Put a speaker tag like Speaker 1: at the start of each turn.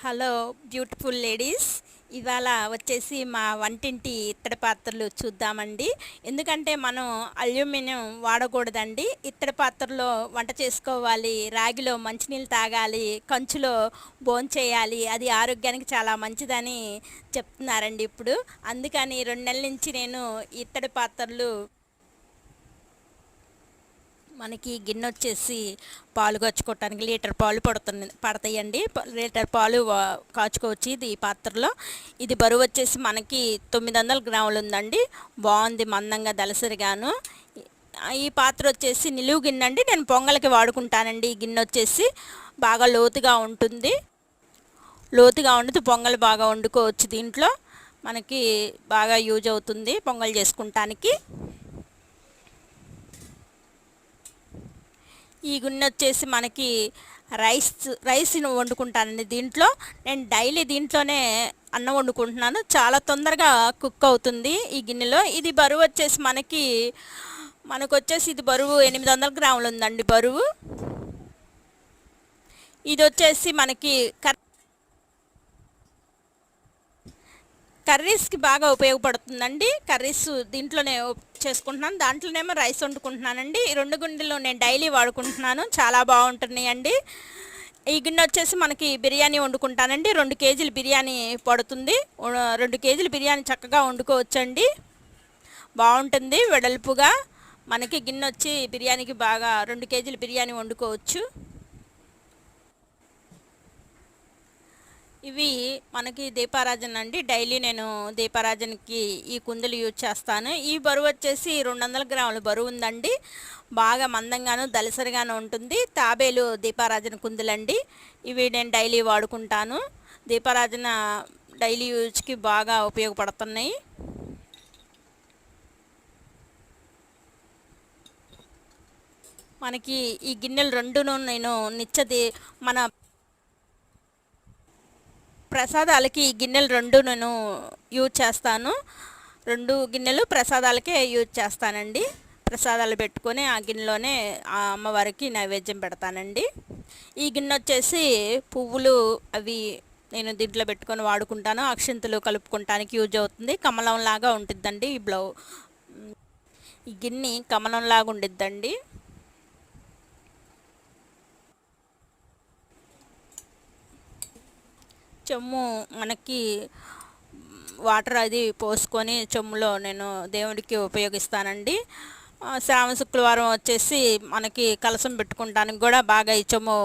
Speaker 1: Hello beautiful ladies. ఇవాళ వచ్చేసి మా వంటింటి ఇత్తడి పాత్రలు చూద్దామండి. ఎందుకంటే మనం అల్యూమినియం వాడకూడదండి. ఇత్తడి పాత్రలో వంట చేసుకోవాలి. రాగిలో మంచినీళ్ళు తాగాలి. కంచులో భోంచేయాలి అది ఆరోగ్యానికి చాలా మంచిదని చెప్తున్నారండి ఇప్పుడు. అందుకని రెండు నెలల నుంచి నేను ఇత్తడి పాత్రలు మనకి గిన్నె వచ్చేసి పాలు కాచుకోవటానికి లీటర్ పాలు పడుతుంది పడతాయండి. ప- లీటర్ పాలు కాచుకోవచ్చు ఇది ఈ పాత్రలో. ఇది బరువు వచ్చేసి మనకి తొమ్మిది వందల గ్రాములు ఉందండి బాగుంది మందంగా దలసరిగాను. ఈ- పాత్ర వచ్చేసి నిలువు గిన్నె అండి నేను పొంగల్కి వాడుకుంటానండి ఈ గిన్నె వచ్చేసి బాగా లోతుగా ఉంటుంది. లోతుగా ఉండితే పొంగల్ బాగా వండుకోవచ్చు దీంట్లో. మనకి బాగా యూజ్ అవుతుంది పొంగల్ చేసుకుంటానికి. ఈ గిన్నె వచ్చేసి మనకి రైస్ రైస్ వండుకుంటానండి దీంట్లో. నేను డైలీ దీంట్లోనే అన్నం వండుకుంటున్నాను. చాలా తొందరగా కుక్ అవుతుంది ఈ గిన్నెలో. ఇది బరువు వచ్చేసి మనకి మనకు వచ్చేసి ఇది బరువు ఎనిమిది వందల గ్రాములు ఉందండి బరువు. ఇది వచ్చేసి మనకి కర్ కర్రీస్కి బాగా ఉపయోగపడుతుందండి. కర్రీస్ దీంట్లోనే చేసుకుంటున్నాను. దాంట్లోనేమో రైస్ వండుకుంటున్నానండి. ఈ రెండు గుండెలు నేను డైలీ వాడుకుంటున్నాను. చాలా బాగుంటున్నాయండి. ఈ గిన్నె వచ్చేసి మనకి బిర్యానీ వండుకుంటానండి. రెండు కేజీలు బిర్యానీ పడుతుంది. రెండు కేజీలు బిర్యానీ చక్కగా వండుకోవచ్చండి. బాగుంటుంది వెడల్పుగా. మనకి గిన్నె వచ్చి బిర్యానీకి బాగా రెండు కేజీలు బిర్యానీ వండుకోవచ్చు. ఇవి మనకి దీపారాజన అండి. డైలీ నేను దీపారాజనకి ఈ కుందులు యూజ్ చేస్తాను. ఈ బరువు వచ్చేసి రెండు వందల గ్రాముల బరువు ఉందండి. బాగా మందంగాను దలసరిగాను ఉంటుంది. తాబేలు దీపారాజన కుందులండి. ఇవి నేను డైలీ వాడుకుంటాను. దీపారాజన డైలీ యూజ్కి బాగా ఉపయోగపడుతున్నాయి. మనకి ఈ గిన్నెలు రెండును నేను నిత్యది మన ప్రసాదాలకి ఈ గిన్నెలు రెండు నేను యూజ్ చేస్తాను. రెండు గిన్నెలు ప్రసాదాలకే యూజ్ చేస్తానండి. ప్రసాదాలు పెట్టుకొని ఆ గిన్నెలోనే ఆ అమ్మవారికి నైవేద్యం పెడతానండి. ఈ గిన్నె వచ్చేసి పువ్వులు అవి నేను దీంట్లో పెట్టుకొని వాడుకుంటాను. అక్షింతలు కలుపుకుంటానికి యూజ్ అవుతుంది. కమలంలాగా ఉంటుందండి ఈ బ్లౌ ఈ గిన్నె కమలంలాగా ఉండిద్దండి. చెమ్ము మనకి వాటర్ అది పోసుకొని చెమ్ములో నేను దేవుడికి ఉపయోగిస్తానండి. శ్రావణ శుక్రవారం వచ్చేసి మనకి కలసం పెట్టుకుంటానికి కూడా బాగా ఈ చెమ్ము